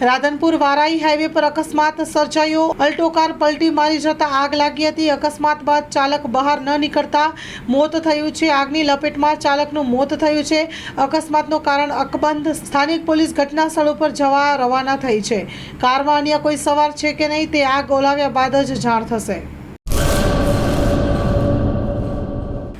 Radhanpur Varai highway પર અકસ્માત સર્જાયો. અલ્ટો કાર પલટી મારી જતા આગ લાગી હતી. અકસ્માત બાદ ચાલક બહાર ન નીકળતા મોત થયું છે. આગની લપેટમાં ચાલકનું મોત થયું છે. અકસ્માતનું કારણ અકબંધ. સ્થાનિક પોલીસ ઘટના સ્થળ ઉપર જવા રવાના થઈ છે. કારમાં અન્ય કોઈ સવાર છે કે નહીં તે આગ ઓલાવ્યા બાદ જ જાણ થશે.